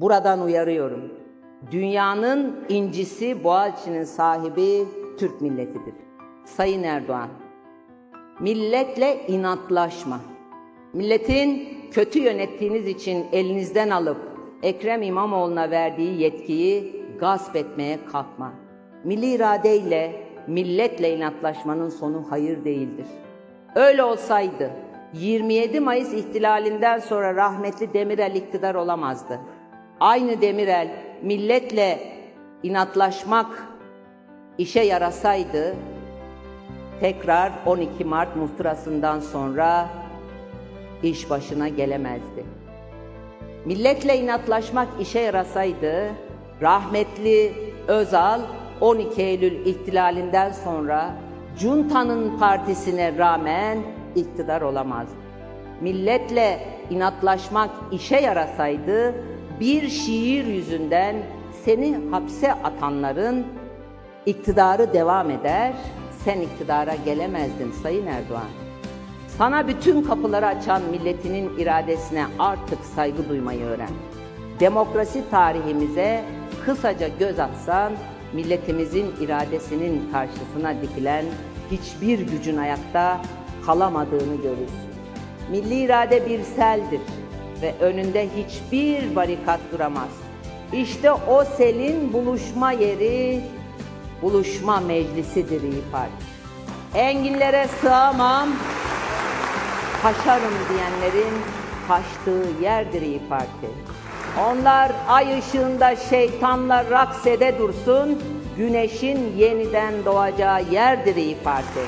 Buradan uyarıyorum. Dünyanın incisi Boğaziçi'nin sahibi Türk milletidir. Sayın Erdoğan, milletle inatlaşma. Milletin kötü yönettiğiniz için elinizden alıp Ekrem İmamoğlu'na verdiği yetkiyi gasp etmeye kalkma. Milli iradeyle, milletle inatlaşmanın sonu hayır değildir. Öyle olsaydı 27 Mayıs ihtilalinden sonra rahmetli Demirel iktidar olamazdı. Aynı Demirel milletle inatlaşmak işe yarasaydı tekrar 12 Mart muhtırasından sonra iş başına gelemezdi. Milletle inatlaşmak işe yarasaydı rahmetli Özal 12 Eylül ihtilalinden sonra Cunta'nın partisine rağmen iktidar olamazdı. Milletle inatlaşmak işe yarasaydı bir şiir yüzünden seni hapse atanların iktidarı devam eder, sen iktidara gelemezdin Sayın Erdoğan. Sana bütün kapıları açan milletinin iradesine artık saygı duymayı öğren. Demokrasi tarihimize kısaca göz atsan, milletimizin iradesinin karşısına dikilen hiçbir gücün ayakta kalamadığını görürsün. Milli irade bir seldir ve önünde hiçbir barikat duramaz. İşte o selin buluşma yeri, buluşma meclisidir İYİ Parti. Enginlere sığamam, kaşarım diyenlerin kaçtığı yerdir İYİ Parti. Onlar ay ışığında şeytanla raksede dursun, güneşin yeniden doğacağı yerdir İYİ Parti.